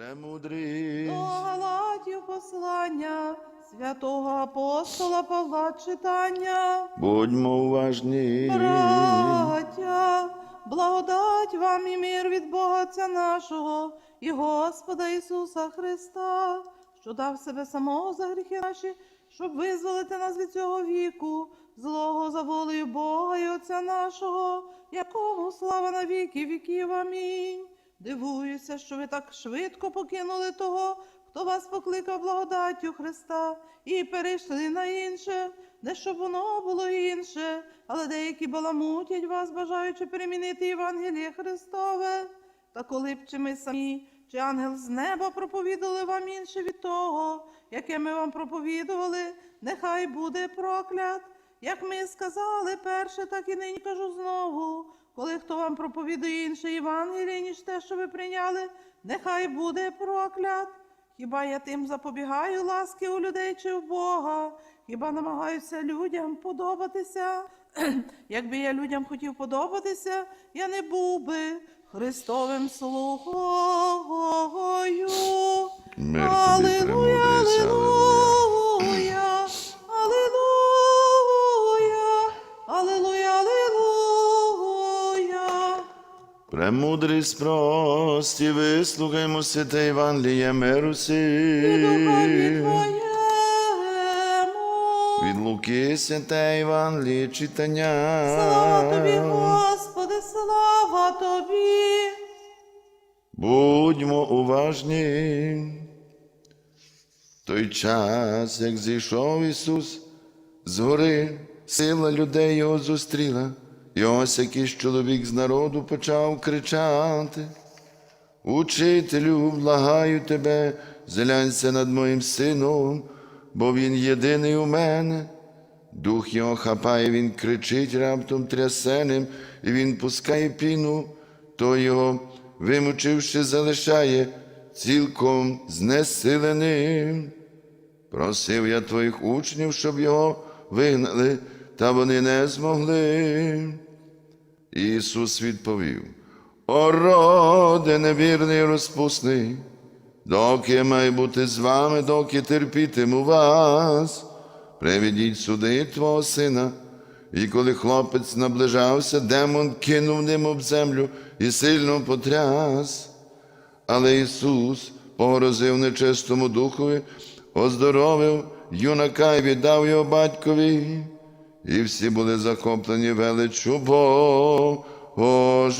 Премудрість. До Галатів послання святого апостола Павла читання. Будьмо уважні. Браття, благодать вам і мир від Бога Отця нашого і Господа Ісуса Христа, що дав себе самого за гріхи наші, щоб визволити нас від цього віку, злого за волею Бога і Отця нашого, якому слава на віки віків. Амінь. Дивуюся, що ви так швидко покинули того, хто вас покликав благодаттю Христа, і перейшли на інше, де щоб воно було інше, але деякі баламутять вас, бажаючи перемінити Євангеліє Христове. Та коли б чи ми самі, чи ангел з неба проповідали вам інше від того, яке ми вам проповідували, нехай буде проклят. Як ми сказали перше, так і нині кажу знову. Коли хто вам проповідує інше Євангеліє, ніж те, що ви прийняли, нехай буде проклят. Хіба я тим запобігаю ласки у людей чи в Бога? Хіба намагаюся людям подобатися? Якби я людям хотів подобатися, я не був би Христовим слугою. Мир тобі, Премудрість прості, вислухаймо святе Євангеліє миру І сі. духові Від Луки святе Євангеліє читання. Слава тобі, Господи, слава тобі. Будьмо уважні. В той час, як зійшов Ісус з гори, сила людей його зустріла, і ось якийсь чоловік з народу почав кричати. Учителю, благаю тебе, зглянься над моїм сином, бо він єдиний у мене. Дух його хапає, він кричить раптом трясеним, і він пускає піну, то його, вимучивши, залишає цілком знесиленим. Просив я твоїх учнів, щоб його вигнали, та вони не змогли. Ісус відповів: О, роде невірний розпусний, доки маю бути з вами, доки терпітиму вас, приведіть сюди твого сина. І коли хлопець наближався, демон кинув ним об землю і сильно потряс. Але Ісус погрозив нечистому духові, оздоровив юнака і віддав його батькові. І всі були захоплені величу Божою.